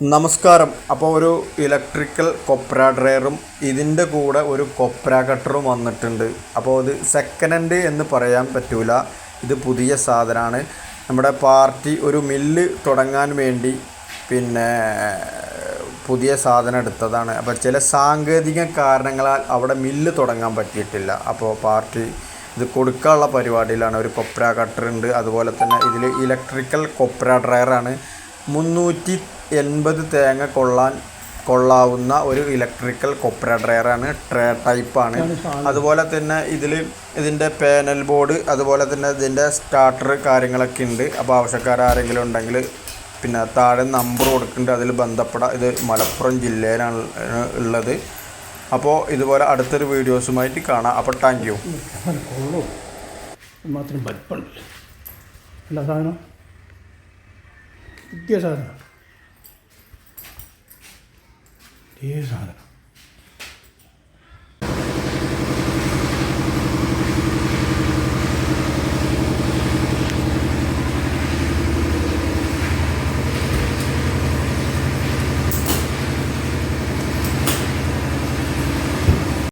നമസ്കാരം. അപ്പോൾ ഒരു ഇലക്ട്രിക്കൽ കൊപ്ര ഡ്രയറും ഇതിന്റെ കൂടെ ഒരു കൊപ്ര കട്ടറും വന്നിട്ടുണ്ട്. അപ്പോൾ ഇത് സെക്കൻഡ് ഹാൻഡ് എന്ന് പറയാൻ പറ്റൂല. ഇത് പുതിയ സാധനമാണ്. നമ്മുടെ പാർട്ടി ഒരു മില്ല് തുടങ്ങാൻ വേണ്ടി പിന്നെ പുതിയ സാധനം എടുത്തതാണ്. അപ്പോൾ ചില സാങ്കേതിക കാരണങ്ങളാൽ അവിടെ മില്ല് തുടങ്ങാൻ പറ്റിയിട്ടില്ല. അപ്പോൾ പാർട്ടി ഇത് കൊടുക്കാനുള്ള പരിപാടിയിലാണ്. ഒരു കൊപ്ര കട്ടറുണ്ട് അതുപോലെ തന്നെ ഇതിൽ ഇലക്ട്രിക്കൽ കൊപ്ര ഡ്രയറാണ് മുന്നൂറ്റി എൺപത് തേങ്ങ കൊള്ളാൻ കൊള്ളാവുന്ന ഒരു ഇലക്ട്രിക്കൽ കൊപ്ര ഡ്രയറാണ് ട്രേ ടൈപ്പാണ് അതുപോലെ തന്നെ ഇതിൽ ഇതിന്റെ പാനൽ ബോർഡ് അതുപോലെ തന്നെ ഇതിന്റെ സ്റ്റാർട്ടർ കാര്യങ്ങളൊക്കെ ഉണ്ട്. അപ്പോൾ ആവശ്യക്കാർ ആരെങ്കിലും ഉണ്ടെങ്കിൽ പിന്നെ താഴെ നമ്പർ കൊടുക്കുന്നുണ്ട്. അതിൽ ബന്ധപ്പെടാം ഇത് മലപ്പുറം ജില്ലയിലാണ് ഉള്ളത്. അപ്പോൾ ഇതുപോലെ അടുത്തൊരു വീഡിയോസുമായിട്ട് കാണാം. അപ്പോൾ താങ്ക് യു മാത്രം വലിപ്പമുണ്ടല്ലോ. അല്ല സാധനം. ഏ സാധനം.